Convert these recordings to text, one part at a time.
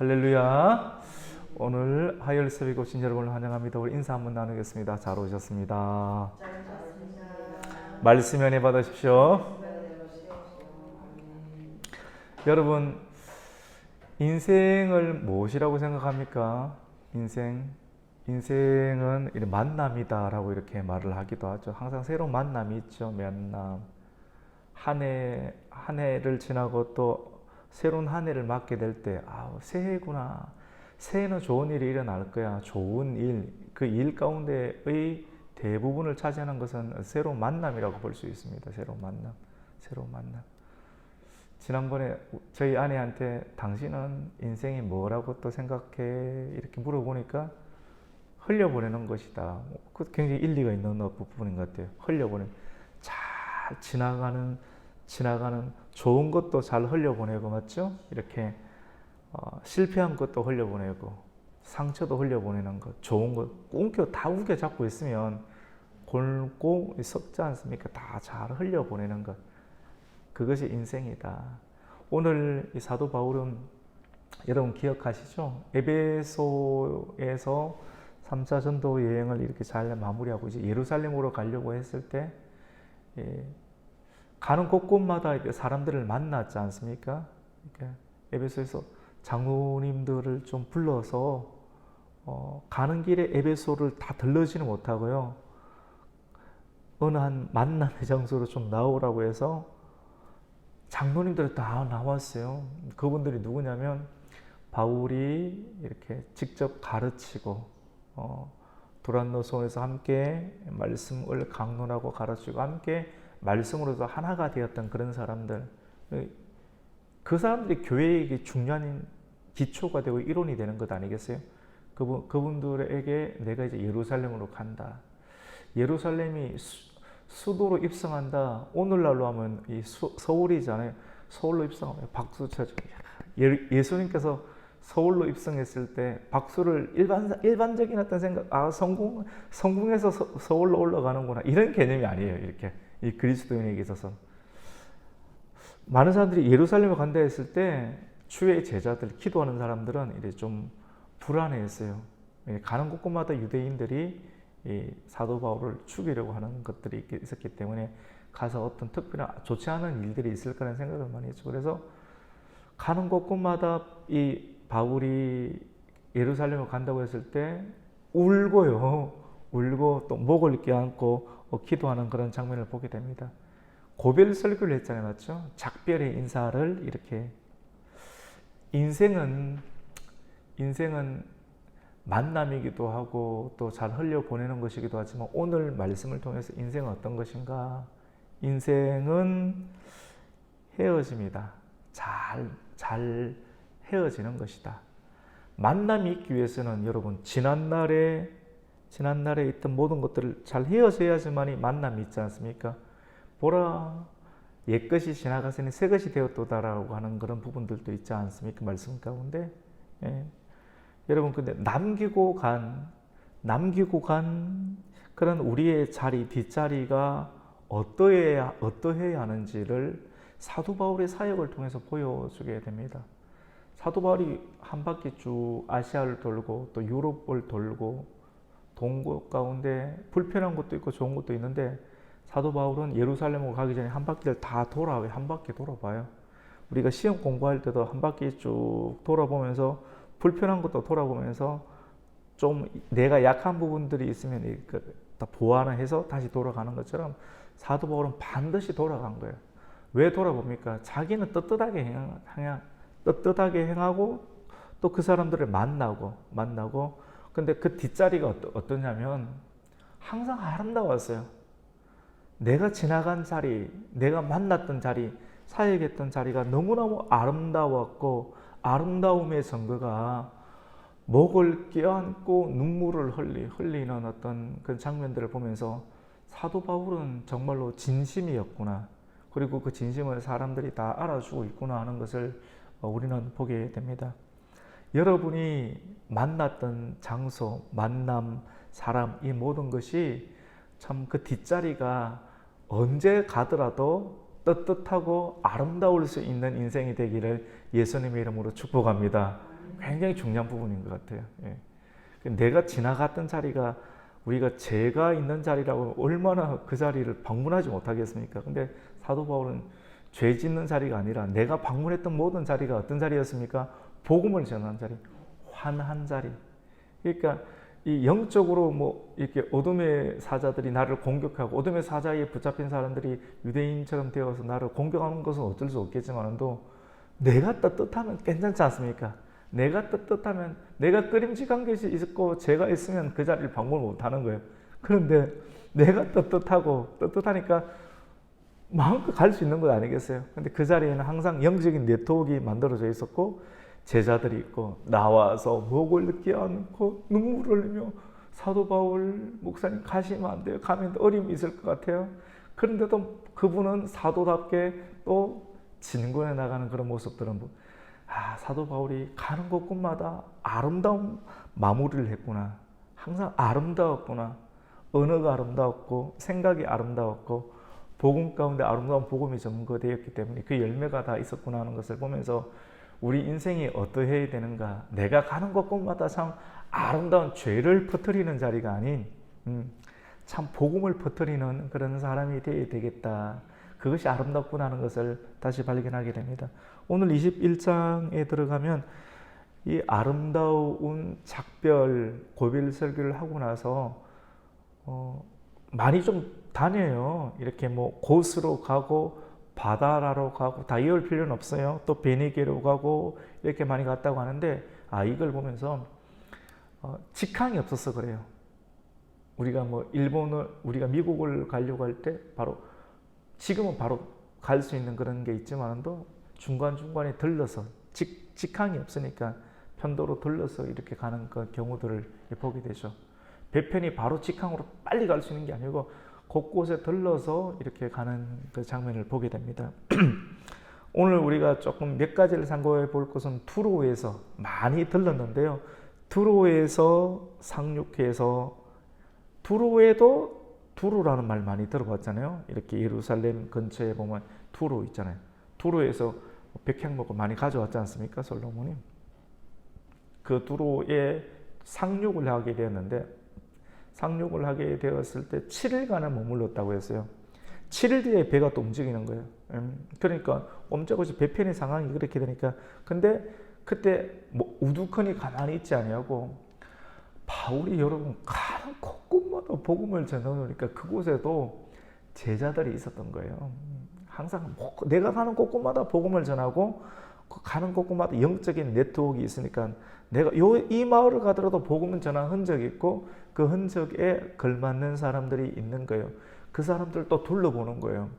할렐루야. 오늘 하이얼 세비고 신자 여러분을 환영합니다. 우리 인사 한번 나누겠습니다. 잘 오셨습니다. 말씀 연애 받으십시오. 여러분 인생을 무엇이라고 생각합니까? 인생 인생은 만남이다라고 이렇게 말을 하기도 하죠. 항상 새로운 만남이 있죠. 만남. 한 해, 한 해를 지나고 또 새로운 한 해를 맞게 될 때, 아, 새해구나. 새해는 좋은 일이 일어날 거야. 좋은 일. 그 일 가운데의 대부분을 차지하는 것은 새로운 만남이라고 볼 수 있습니다. 새로운 만남. 새로운 만남. 지난번에 저희 아내한테 당신은 인생이 뭐라고 또 생각해? 이렇게 물어보니까 흘려보내는 것이다. 그 굉장히 일리가 있는 부분인 것 같아요. 흘려보내. 잘 지나가는 지나가는 좋은 것도 잘 흘려보내고 맞죠? 이렇게 어, 실패한 것도 흘려보내고 상처도 흘려보내는 것, 좋은 것 꽁겨 다 우겨 잡고 있으면 골고 썩지 않습니까? 다 잘 흘려보내는 것. 그것이 인생이다. 오늘 이 사도 바울은 여러분 기억하시죠? 에베소에서 3차 전도 여행을 이렇게 잘 마무리하고 이제 예루살렘으로 가려고 했을 때 예, 가는 곳곳마다 사람들을 만났지 않습니까? 에베소에서 장로님들을 좀 불러서 어, 가는 길에 에베소를 다 들러지는 못하고요. 어느 한 만남의 장소로 좀 나오라고 해서 장로님들이 다 나왔어요. 그분들이 누구냐면 바울이 이렇게 직접 가르치고 어, 두란노송에서 함께 말씀을 강론하고 가르치고 함께 말씀으로서 하나가 되었던 그런 사람들 그 사람들이 교회에게 중요한 기초가 되고 이론이 되는 것 아니겠어요? 그분, 그분들에게 내가 이제 예루살렘으로 간다. 예루살렘이 수, 수도로 입성한다. 오늘날로 하면 이 수, 서울이잖아요. 서울로 입성하면 박수 쳐줘. 예, 예수님께서 서울로 입성했을 때 박수를 일반 일반적인 어떤 생각, 아 성공 성공해서 서, 서울로 올라가는구나 이런 개념이 아니에요. 이렇게 이 그리스도인에게 있어서 많은 사람들이 예루살렘에 간다 했을 때 주의 제자들 기도하는 사람들은 이제 좀 불안해했어요. 가는 곳곳마다 유대인들이 사도 바울을 죽이려고 하는 것들이 있었기 때문에 가서 어떤 특별한 좋지 않은 일들이 있을 거라는 생각을 많이 했죠. 그래서 가는 곳곳마다 이 바울이 예루살렘을 간다고 했을 때 울고요. 울고 또 목을 껴안고 기도하는 그런 장면을 보게 됩니다. 고별 설교를 했잖아요. 맞죠? 작별의 인사를 이렇게 인생은 인생은 만남이기도 하고 또 잘 흘려 보내는 것이기도 하지만 오늘 말씀을 통해서 인생은 어떤 것인가? 인생은 헤어짐이다. 잘, 잘 헤어지는 것이다. 만남이 있기 위해서는 여러분, 지난날에, 지난날에 있던 모든 것들을 잘 헤어져야지만이 만남이 있지 않습니까? 보라, 옛것이 지나가서니 새것이 되었도다라고 하는 그런 부분들도 있지 않습니까? 말씀 가운데. 예. 여러분, 근데 남기고 간, 남기고 간 그런 우리의 자리, 뒷자리가 어떠해야, 어떠해야 하는지를 사도 바울의 사역을 통해서 보여주게 됩니다. 사도 바울이 한 바퀴 쭉 아시아를 돌고 또 유럽을 돌고 동고 가운데 불편한 것도 있고 좋은 것도 있는데 사도 바울은 예루살렘으로 가기 전에 한 바퀴를 다 돌아와요. 한 바퀴 돌아봐요. 우리가 시험 공부할 때도 한 바퀴 쭉 돌아보면서 불편한 것도 돌아보면서 좀 내가 약한 부분들이 있으면 다 보완을 해서 다시 돌아가는 것처럼 사도 바울은 반드시 돌아간 거예요. 왜 돌아봅니까? 자기는 떳떳하게 행한 떳떳하게 행하고 또 그 사람들을 만나고 만나고 근데 그 뒷자리가 어떠, 어떠 냐면 항상 아름다웠어요. 내가 지나간 자리, 내가 만났던 자리, 사역했던 자리가 너무너무 아름다웠고 아름다움의 증거가 목을 껴안고 눈물을 흘리, 흘리는 어떤 그 장면들을 보면서 사도 바울은 정말로 진심이었구나. 그리고 그 진심을 사람들이 다 알아주고 있구나 하는 것을 우리는 보게 됩니다. 여러분이 만났던 장소, 만남, 사람, 이 모든 것이 참 그 뒷자리가 언제 가더라도 떳떳하고 아름다울 수 있는 인생이 되기를 예수님의 이름으로 축복합니다. 굉장히 중요한 부분인 것 같아요. 예. 내가 지나갔던 자리가 우리가 죄가 있는 자리라고 얼마나 그 자리를 방문하지 못하겠습니까? 근데 사도 바울은 죄 짓는 자리가 아니라 내가 방문했던 모든 자리가 어떤 자리였습니까? 복음을 전하는 자리, 환한 자리. 그러니까 이 영적으로 뭐 이렇게 어둠의 사자들이 나를 공격하고 어둠의 사자에 붙잡힌 사람들이 유대인처럼 되어서 나를 공격하는 것은 어쩔 수 없겠지만도 내가 떳떳하면 괜찮지 않습니까? 내가 떳떳하면 내가 끄림직한 것이 있고 죄가 있으면 그 자리를 방문을 못하는 거예요. 그런데 내가 떳떳하고 떳떳하니까 마음껏 갈 수 있는 것 아니겠어요? 근데 그 자리에는 항상 영적인 네트워크가 만들어져 있었고 제자들이 있고 나와서 목을 늦게 안고 눈물을 흘리며 사도 바울 목사님 가시면 안 돼요. 가면 어림이 있을 것 같아요. 그런데도 그분은 사도답게 또 진군해 나가는 그런 모습들은 뭐, 아 사도 바울이 가는 곳곳마다 아름다운 마무리를 했구나. 항상 아름다웠구나. 언어가 아름다웠고 생각이 아름다웠고 복음 가운데 아름다운 복음이 점거되었기 때문에 그 열매가 다 있었구나 하는 것을 보면서 우리 인생이 어떠해야 되는가? 내가 가는 곳곳마다 참 아름다운 죄를 퍼뜨리는 자리가 아닌 음, 참 복음을 퍼뜨리는 그런 사람이 되어야 되겠다. 그것이 아름답구나 하는 것을 다시 발견하게 됩니다. 오늘 21장에 들어가면 이 아름다운 작별 고별 설교를 하고 나서 어, 많이 좀 다녀요. 이렇게 뭐 곳으로 가고 바다라로 가고 다 이을 필요는 없어요. 또 베니게로 가고 이렇게 많이 갔다고 하는데 아 이걸 보면서 어, 직항이 없어서 그래요. 우리가 뭐 일본을 우리가 미국을 가려고 할 때 바로 지금은 바로 갈 수 있는 그런 게 있지만도 중간 중간에 들러서 직 직항이 없으니까 편도로 들러서 이렇게 가는 그 경우들을 보게 되죠. 배편이 바로 직항으로 빨리 갈 수 있는 게 아니고 곳곳에 들러서 이렇게 가는 그 장면을 보게 됩니다. 오늘 우리가 조금 몇 가지를 참고해 볼 것은 투로에서 많이 들렀는데요. 투로에서 상륙해서 투로에도 투로라는 말 많이 들어봤잖아요. 이렇게 예루살렘 근처에 보면 투로 있잖아요. 투로에서 백향목을 많이 가져왔지 않습니까? 솔로몬이. 그 투로에 상륙을 하게 되었는데 상륙을 하게 되었을 때 7일간을 머물렀다고 했어요. 7일 뒤에 배가 또 움직이는 거예요. 음, 그러니까 옴짝없이 배편의 상황이 그렇게 되니까 근데 그때 뭐 우두커니 가만히 있지 아니하고 바울이 여러분 가는 곳곳마다 복음을 전해놓으니까 그곳에도 제자들이 있었던 거예요. 항상 뭐 내가 가는 곳곳마다 복음을 전하고 그 가는 곳곳마다 영적인 네트워크가 있으니까 내가 요, 이 마을을 가더라도 복음을 전한 흔적이 있고 그 흔적에 걸맞는 사람들이 있는 거예요. 그 사람들 또 둘러보는 거예요.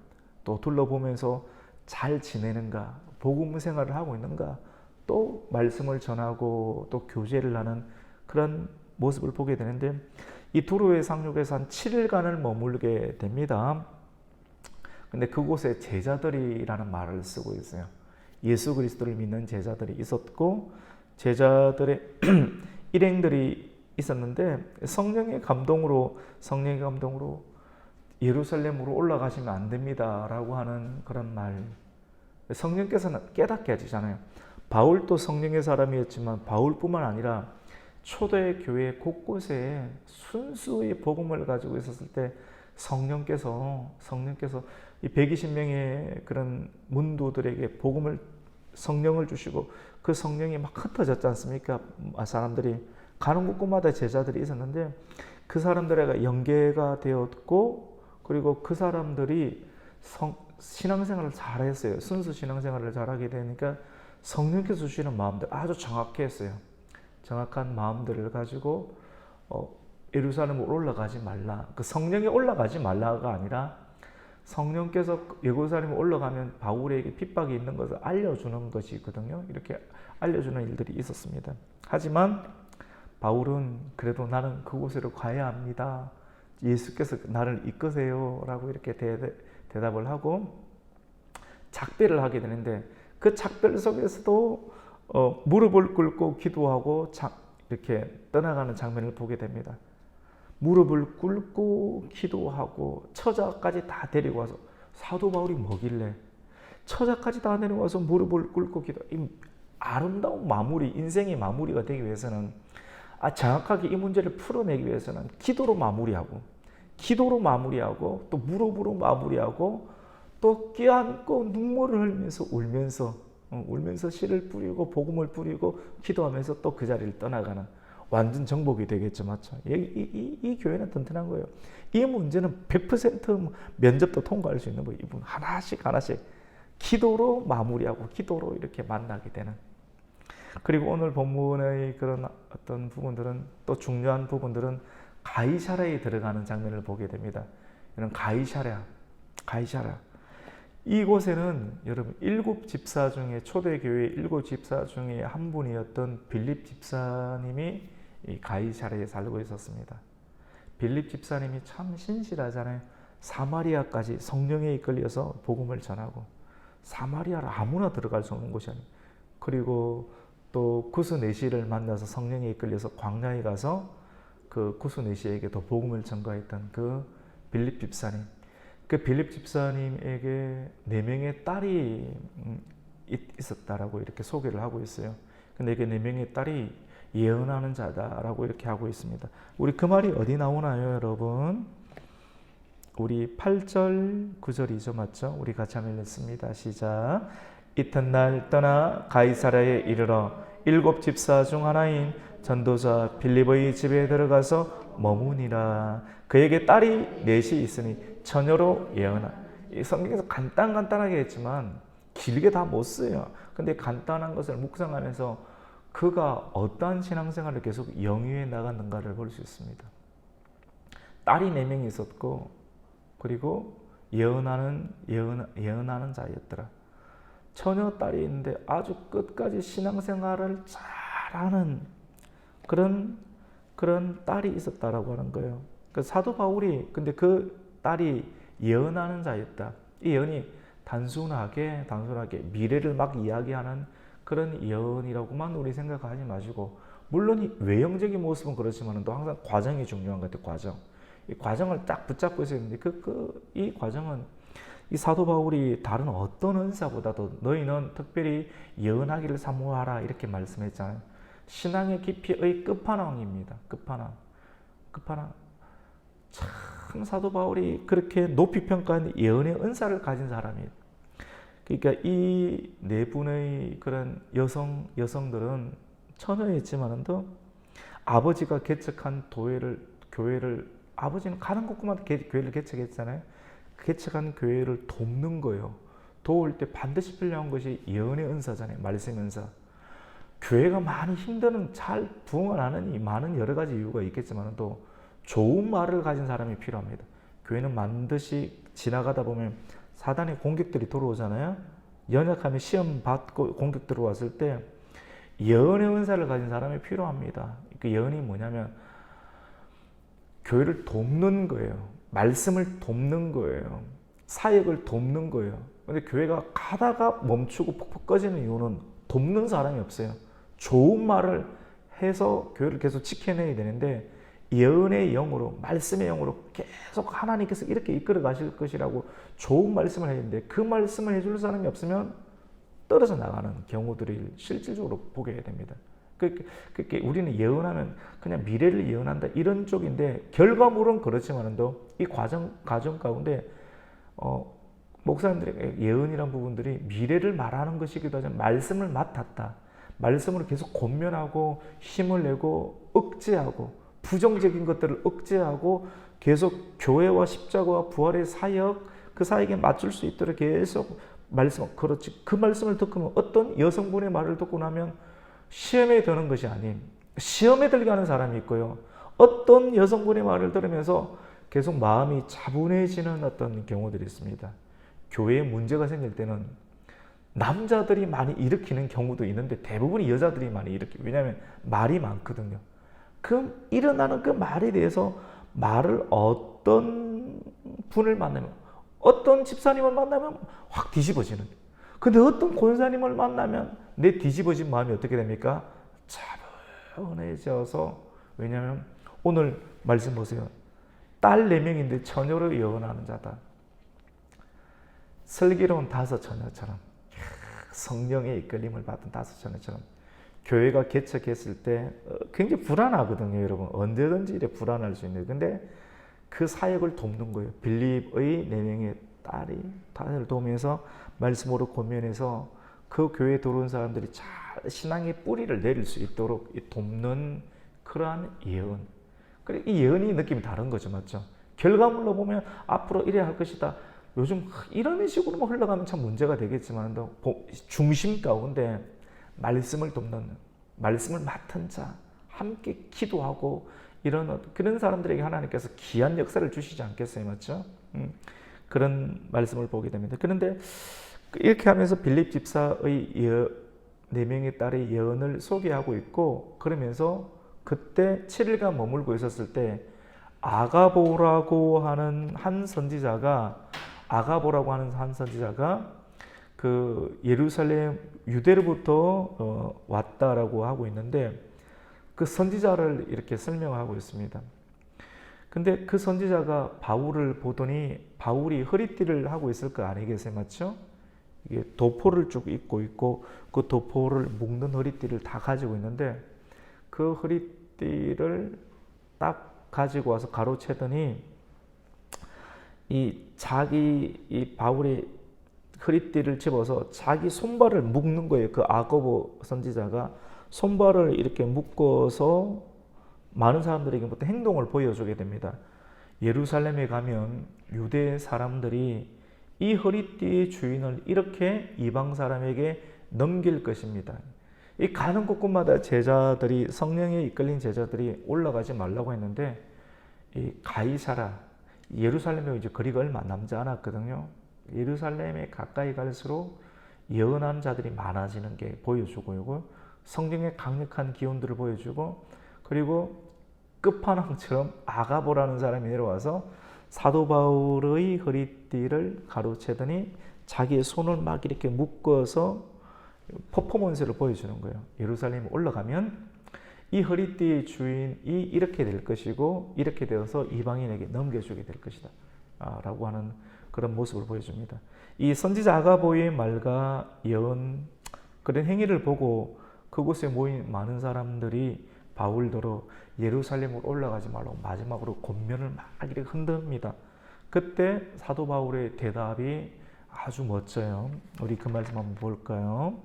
또 둘러보면서 잘 지내는가, 복음 생활을 하고 있는가, 또 말씀을 전하고 또 교제를 하는 그런 모습을 보게 되는데 이 두로의 상륙에서 한 7일간을 머물게 됩니다. 근데 그곳에 제자들이라는 말을 쓰고 있어요. 예수 그리스도를 믿는 제자들이 있었고 제자들의 일행들이 있었는데 성령의 감동으로 성령의 감동으로 예루살렘으로 올라가시면 안 됩니다라고 하는 그런 말. 성령께서는 깨닫게 해주잖아요. 바울도 성령의 사람이었지만 바울뿐만 아니라 초대 교회 곳곳에 순수의 복음을 가지고 있었을 때 성령께서 성령께서 이 120명의 그런 문도들에게 복음을 성령을 주시고 그 성령이 막 흩어졌지 않습니까? 사람들이 가는 곳곳마다 제자들이 있었는데 그 사람들에게 연계가 되었고 그리고 그 사람들이 성, 신앙생활을 잘했어요. 순수 신앙생활을 잘하게 되니까 성령께서 주시는 마음들 아주 정확했어요. 정확한 마음들을 가지고 어, 예루살렘으로 올라가지 말라. 그 성령이 올라가지 말라가 아니라 성령께서 예루살렘에 올라가면 바울에게 핍박이 있는 것을 알려주는 것이 있거든요. 이렇게 알려주는 일들이 있었습니다. 하지만 바울은 그래도 나는 그곳으로 가야 합니다. 예수께서 나를 이끄세요. 라고 이렇게 대, 답을 하고 작별을 하게 되는데 그 작별 속에서도 어, 무릎을 꿇고 기도하고 자, 이렇게 떠나가는 장면을 보게 됩니다. 무릎을 꿇고 기도하고 처자까지 다 데리고 와서 사도 바울이 뭐길래 처자까지 다 데리고 와서 무릎을 꿇고 기도. 아름다운 마무리, 인생의 마무리가 되기 위해서는 아, 정확하게 이 문제를 풀어내기 위해서는 기도로 마무리하고 기도로 마무리하고 또 무릎으로 마무리하고 또 끼안고 눈물을 흘리면서 울면서 어, 울면서 씨를 뿌리고 복음을 뿌리고 기도하면서 또 그 자리를 떠나가는 완전 정복이 되겠죠, 맞죠? 이, 이, 이, 이 교회는 튼튼한 거예요. 이 문제는 100% 면접도 통과할 수 있는 거예요. 이분 하나씩 하나씩 기도로 마무리하고 기도로 이렇게 만나게 되는. 그리고 오늘 본문의 그런 어떤 부분들은 또 중요한 부분들은 가이사라에 들어가는 장면을 보게 됩니다. 이런 가이사라, 가이사라. 이곳에는 여러분 일곱 집사 중에 초대교회 일곱 집사 중에 한 분이었던 빌립 집사님이 이 가이사라에 살고 있었습니다. 빌립 집사님이 참 신실하잖아요. 사마리아까지 성령에 이끌려서 복음을 전하고 사마리아를 아무나 들어갈 수 없는 곳이 아니에요. 그리고 또 구스네시를 만나서 성령에 이끌려서 광야에 가서 그 구스네시에게도 복음을 전가했던 그 빌립 집사님. 그 빌립 집사님에게 네 명의 딸이 음, 있- 있었다라고 이렇게 소개를 하고 있어요. 근데 그네 명의 딸이 예언하는 자다라고 이렇게 하고 있습니다. 우리 그 말이 어디 나오나요, 여러분? 우리 8절, 9절이죠, 맞죠? 우리 같이 한번 읽습니다. 시작. 이튿날 떠나 가이사라에 이르러 일곱 집사 중 하나인 전도자 빌립의 집에 들어가서 머무니라. 그에게 딸이 넷이 있으니 처녀로 예언하. 이 성경에서 간단 간단하게 했지만 길게 다 못 써요. 근데 간단한 것을 묵상하면서 그가 어떠한 신앙생활을 계속 영위해 나갔는가를 볼 수 있습니다. 딸이 네 명이 있었고 그리고 예언하는 예언 예언하는 자였더라. 처녀 딸이 있는데 아주 끝까지 신앙생활을 잘하는 그런 그런 딸이 있었다라고 하는 거예요. 그 사도 바울이 근데 그 딸이 예언하는 자였다. 이 예언이 단순하게 단순하게 미래를 막 이야기하는 그런 예언이라고만 우리 생각하지 마시고 물론 이 외형적인 모습은 그렇지만 또 항상 과정이 중요한 것 같아요. 과정. 이 과정을 딱 붙잡고 있어야 되는데 그, 그, 이 과정은 이 사도 바울이 다른 어떤 은사보다도 너희는 특별히 예언하기를 사모하라 이렇게 말씀했잖아요. 신앙의 깊이의 끝판왕입니다. 끝판왕. 끝판왕. 참 사도 바울이 그렇게 높이 평가한 예언의 은사를 가진 사람이에요. 그러니까 이 네 분의 그런 여성 여성들은 처녀였지만도 아버지가 개척한 도회를 교회를 아버지는 가는 곳마다 개- 교회를 개척했잖아요. 개척한 교회를 돕는 거예요. 도울 때 반드시 필요한 것이 예언의 은사잖아요. 말씀 은사. 교회가 많이 힘드는 잘 부흥을 하는 이 많은 여러 가지 이유가 있겠지만 또 좋은 말을 가진 사람이 필요합니다. 교회는 반드시 지나가다 보면 사단의 공격들이 들어오잖아요. 연약하면 시험 받고 공격 들어왔을 때 예언의 은사를 가진 사람이 필요합니다. 그 예언이 뭐냐면 교회를 돕는 거예요. 말씀을 돕는 거예요. 사역을 돕는 거예요. 근데 교회가 가다가 멈추고 퍽퍽 꺼지는 이유는 돕는 사람이 없어요. 좋은 말을 해서 교회를 계속 지켜내야 되는데 예언의 영으로 말씀의 영으로 계속 하나님께서 이렇게 이끌어 가실 것이라고 좋은 말씀을 되는데 그 말씀을 해줄 사람이 없으면 떨어져 나가는 경우들을 실질적으로 보게 됩니다. 그, 그, 그 우리는 예언하면 그냥 미래를 예언한다 이런 쪽인데 결과물은 그렇지만도 이 과정 과정 가운데 어, 목사님들에게 예언이란 부분들이 미래를 말하는 것이기도 하지만 말씀을 맡았다. 말씀으로 계속 권면하고 힘을 내고 억제하고 부정적인 것들을 억제하고 계속 교회와 십자가와 부활의 사역 그 사역에 맞출 수 있도록 계속 말씀 그렇지 그 말씀을 듣고 어떤 여성분의 말을 듣고 나면 시험에 드는 것이 아닌 시험에 들게 하는 사람이 있고요. 어떤 여성분의 말을 들으면서 계속 마음이 차분해지는 어떤 경우들이 있습니다. 교회에 문제가 생길 때는 남자들이 많이 일으키는 경우도 있는데 대부분이 여자들이 많이 일으키. 왜냐하면 말이 많거든요. 그 일어나는 그 말에 대해서 말을 어떤 분을 만나면 어떤 집사님을 만나면 확 뒤집어지는. 근데 어떤 권사님을 만나면 내 뒤집어진 마음이 어떻게 됩니까? 차분해져서 왜냐하면 오늘 말씀 보세요. 딸네 명인데 처녀로 예언하는 자다. 슬기로운 다섯 처녀처럼 성령의 이끌림을 받은 다섯 자매처럼 교회가 개척했을 때 어, 굉장히 불안하거든요, 여러분. 언제든지 이래 불안할 수 있는. 근데 그 사역을 돕는 거예요. 빌립의 네 명의 딸이 딸을 도우면서 말씀으로 권면해서 그 교회에 들어온 사람들이 잘 신앙의 뿌리를 내릴 수 있도록 돕는 그러한 예언. 그래 이 예언이 느낌이 다른 거죠, 맞죠? 결과물로 보면 앞으로 이래야 할 것이다. 요즘 이런 식으로만 흘러가면 참 문제가 되겠지만 중심 가운데 말씀을 돕는 말씀을 맡은 자 함께 기도하고 이런 그런 사람들에게 하나님께서 귀한 역사를 주시지 않겠어요, 맞죠? 음, 그런 말씀을 보게 됩니다. 그런데 이렇게 하면서 빌립 집사의 네 명의 딸의 예언을 소개하고 있고 그러면서 그때 7일간 머물고 있었을 때 아가보라고 하는 한 선지자가 아가보라고 하는 한 선지자가 그 예루살렘 유대로부터 어, 왔다라고 하고 있는데 그 선지자를 이렇게 설명하고 있습니다. 근데 그 선지자가 바울을 보더니 바울이 허리띠를 하고 있을 거 아니겠어요, 맞죠? 이게 도포를 쭉 입고 있고 그 도포를 묶는 허리띠를 다 가지고 있는데 그 허리띠를 딱 가지고 와서 가로채더니 이 자기 이 바울이 허리띠를 집어서 자기 손발을 묶는 거예요. 그 아고보 선지자가 손발을 이렇게 묶어서 많은 사람들에게부터 행동을 보여주게 됩니다. 예루살렘에 가면 유대 사람들이 이 허리띠의 주인을 이렇게 이방 사람에게 넘길 것입니다. 이 가는 곳곳마다 제자들이 성령에 이끌린 제자들이 올라가지 말라고 했는데 이 가이사라 예루살렘에 이제 거리가 얼마 남지 않았거든요. 예루살렘에 가까이 갈수록 예언한 자들이 많아지는 게 보여주고 성경의 강력한 기운들을 보여주고 그리고 끝판왕처럼 아가보라는 사람이 내려와서 사도 바울의 허리띠를 가로채더니 자기의 손을 막 이렇게 묶어서 퍼포먼스를 보여주는 거예요. 예루살렘 올라가면 이 허리띠의 주인이 이렇게 될 것이고 이렇게 되어서 이방인에게 넘겨주게 될 것이다. 아, 라고 하는 그런 모습을 보여줍니다. 이 선지자 아가보의 말과 예언 그런 행위를 보고 그곳에 모인 많은 사람들이 바울더러 예루살렘으로 올라가지 말라고 마지막으로 권면을 막 이렇게 흔듭니다. 그때 사도 바울의 대답이 아주 멋져요. 우리 그 말씀 한번 볼까요?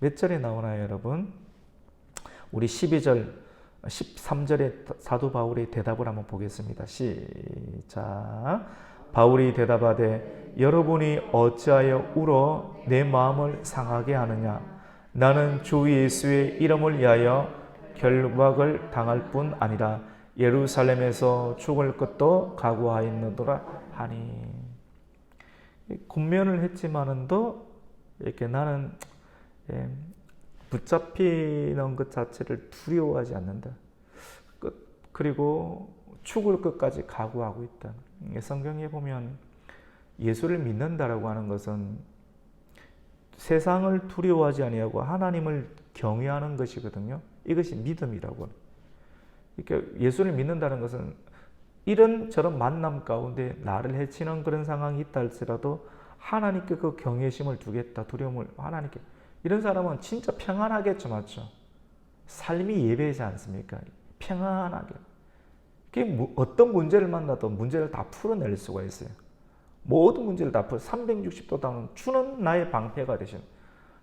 몇 절에 나오나요, 여러분? 우리 12절, 13절의 사도 바울의 대답을 한번 보겠습니다. 시작. 바울이 대답하되 여러분이 어찌하여 울어 내 마음을 상하게 하느냐? 나는 주 예수의 이름을 위하여 결박을 당할 뿐 아니라 예루살렘에서 죽을 것도 각오하였노라 하니. 군면을 했지만은도 이렇게 나는 예, 붙잡히는 것 자체를 두려워하지 않는다. 그리고 죽을 것까지 각오하고 있다. 성경에 보면 예수를 믿는다라고 하는 것은 세상을 두려워하지 아니하고 하나님을 경외하는 것이거든요. 이것이 믿음이라고. 그러니까 예수를 믿는다는 것은 이런 저런 만남 가운데 나를 해치는 그런 상황이 있다 할지라도 하나님께 그 경외심을 두겠다 두려움을 하나님께 이런 사람은 진짜 평안하겠죠, 맞죠? 삶이 예배이지 않습니까? 평안하게. 어떤 문제를 만나도 문제를 다 풀어낼 수가 있어요. 모든 문제를 다 풀어 360도 다운 주는 나의 방패가 되신.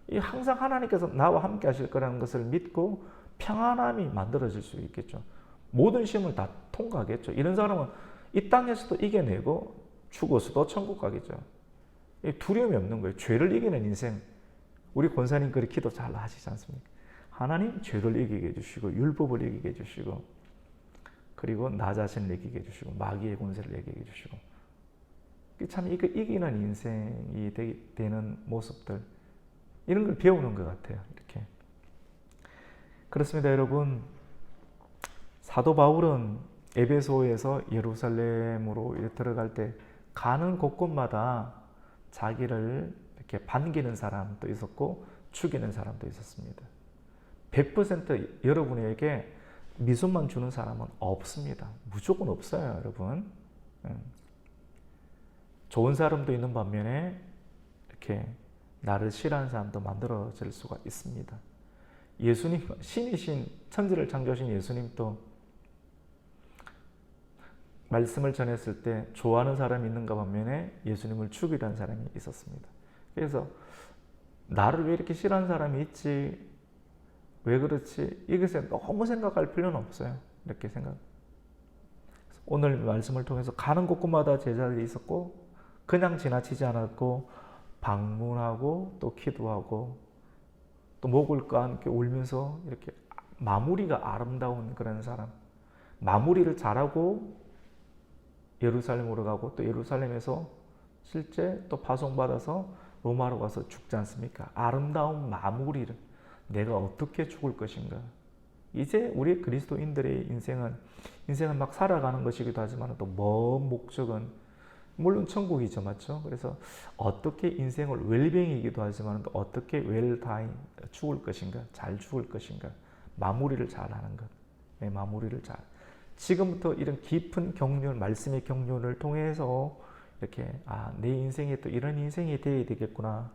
이 항상 하나님께서 나와 함께 하실 거라는 것을 믿고 평안함이 만들어질 수 있겠죠. 모든 시험을 다 통과하겠죠. 이런 사람은 이 땅에서도 이겨내고 죽어서도 천국 가겠죠. 두려움이 없는 거예요. 죄를 이기는 인생. 우리 권사님 그렇게 기도 잘 하시지 않습니까? 하나님 죄를 이기게 해주시고 율법을 이기게 해주시고 그리고 나 자신을 이기게 해주시고 마귀의 권세를 이기게 해주시고 참 이거 이기는 인생이 되 는 모습들 이런 걸 배우는 것 같아요. 이렇게 그렇습니다, 여러분. 사도 바울은 에베소에서 예루살렘으로 들어갈 때 가는 곳곳마다 자기를 이렇게 반기는 사람도 있었고 죽이는 사람도 있었습니다. 100% 여러분에게 미소만 주는 사람은 없습니다. 무조건 없어요, 여러분. 좋은 사람도 있는 반면에 이렇게 나를 싫어하는 사람도 만들어질 수가 있습니다. 예수님 신이신 천지를 창조하신 예수님도 말씀을 전했을 때 좋아하는 사람이 있는가 반면에 예수님을 죽이려는 사람이 있었습니다. 그래서 나를 왜 이렇게 싫어하는 사람이 있지? 왜 그렇지? 이것에 너무 생각할 필요는 없어요. 이렇게 생각. 오늘 말씀을 통해서 가는 곳곳마다 제자들이 있었고 그냥 지나치지 않았고 방문하고 또 기도하고 또 목을 까 함께 울면서 이렇게 마무리가 아름다운 그런 사람. 마무리를 잘하고 예루살렘으로 가고 또 예루살렘에서 실제 또 파송받아서 로마로 가서 죽지 않습니까? 아름다운 마무리를 내가 어떻게 죽을 것인가? 이제 우리 그리스도인들의 인생은 인생은 막 살아가는 것이기도 하지만 또 먼 목적은 물론 천국이죠, 맞죠? 그래서 어떻게 인생을 웰빙이기도 하지만 또 어떻게 웰다인 죽을 것인가, 잘 죽을 것인가, 마무리를 잘하는 것, 네, 마무리를 잘. 지금부터 이런 깊은 경륜, 말씀의 경륜을 통해서 이렇게 아, 내 인생에 또 이런 인생이 되어야 되겠구나.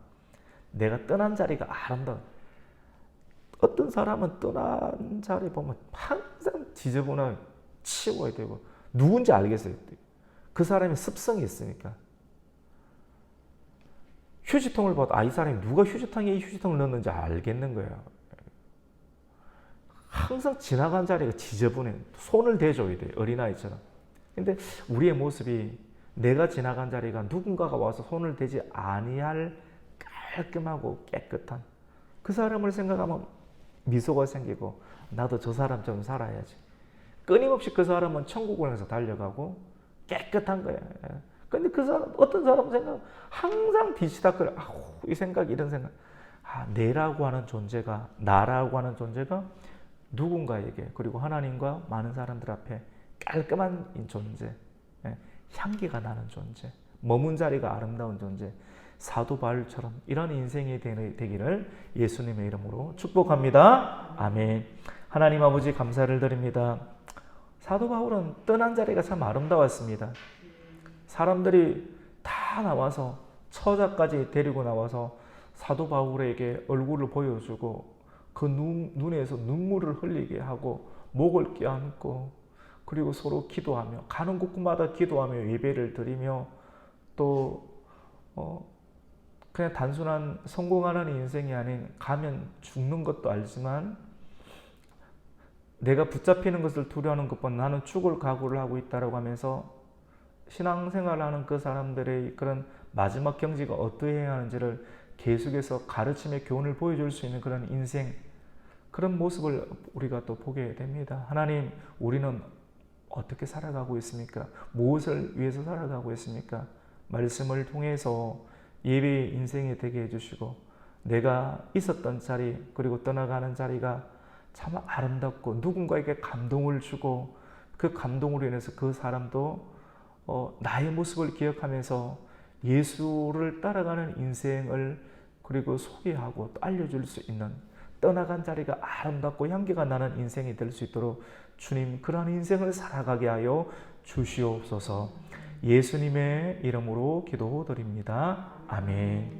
내가 떠난 자리가 아름다워. 어떤 사람은 떠난 자리 보면 항상 지저분하게 치워야 되고 누군지 알겠어요. 그 사람의 습성이 있으니까. 휴지통을 봐도 아, 이 사람이 누가 휴지통에 이 휴지통을 넣었는지 알겠는 거예요. 항상 지나간 자리가 지저분해. 손을 대줘야 돼. 어린아이처럼. 근데 우리의 모습이 내가 지나간 자리가 누군가가 와서 손을 대지 아니할 깔끔하고 깨끗한 그 사람을 생각하면 미소가 생기고 나도 저 사람처럼 살아야지. 끊임없이 그 사람은 천국을 향해서 달려가고 깨끗한 거야. 근데 그 사람 어떤 사람 생각 항상 뒤치다거려. 아우 이 생각 이런 생각. 아 내라고 하는 존재가 나라고 하는 존재가 누군가에게 그리고 하나님과 많은 사람들 앞에 깔끔한 존재, 예, 향기가 나는 존재, 머문 자리가 아름다운 존재, 사도 바울처럼 이런 인생이 되기를 예수님의 이름으로 축복합니다. 아멘. 하나님 아버지 감사를 드립니다. 사도 바울은 떠난 자리가 참 아름다웠습니다. 사람들이 다 나와서 처자까지 데리고 나와서 사도 바울에게 얼굴을 보여주고 그 눈, 눈에서 눈물을 흘리게 하고 목을 껴안고 그리고 서로 기도하며 가는 곳마다 기도하며 예배를 드리며 또 어, 그냥 단순한 성공하는 인생이 아닌 가면 죽는 것도 알지만 내가 붙잡히는 것을 두려워하는 것보다 나는 죽을 각오를 하고 있다라고 하면서 신앙생활 하는 그 사람들의 그런 마지막 경지가 어떠해야 하는지를 계속해서 가르침의 교훈을 보여줄 수 있는 그런 인생 그런 모습을 우리가 또 보게 됩니다. 하나님, 우리는 어떻게 살아가고 있습니까? 무엇을 위해서 살아가고 있습니까? 말씀을 통해서 예배의 인생이 되게 해주시고 내가 있었던 자리 그리고 떠나가는 자리가 참 아름답고 누군가에게 감동을 주고 그 감동으로 인해서 그 사람도 어, 나의 모습을 기억하면서 예수를 따라가는 인생을 그리고 소개하고 또 알려줄 수 있는 떠나간 자리가 아름답고 향기가 나는 인생이 될 수 있도록 주님 그러한 인생을 살아가게 하여 주시옵소서 예수님의 이름으로 기도드립니다. 아멘.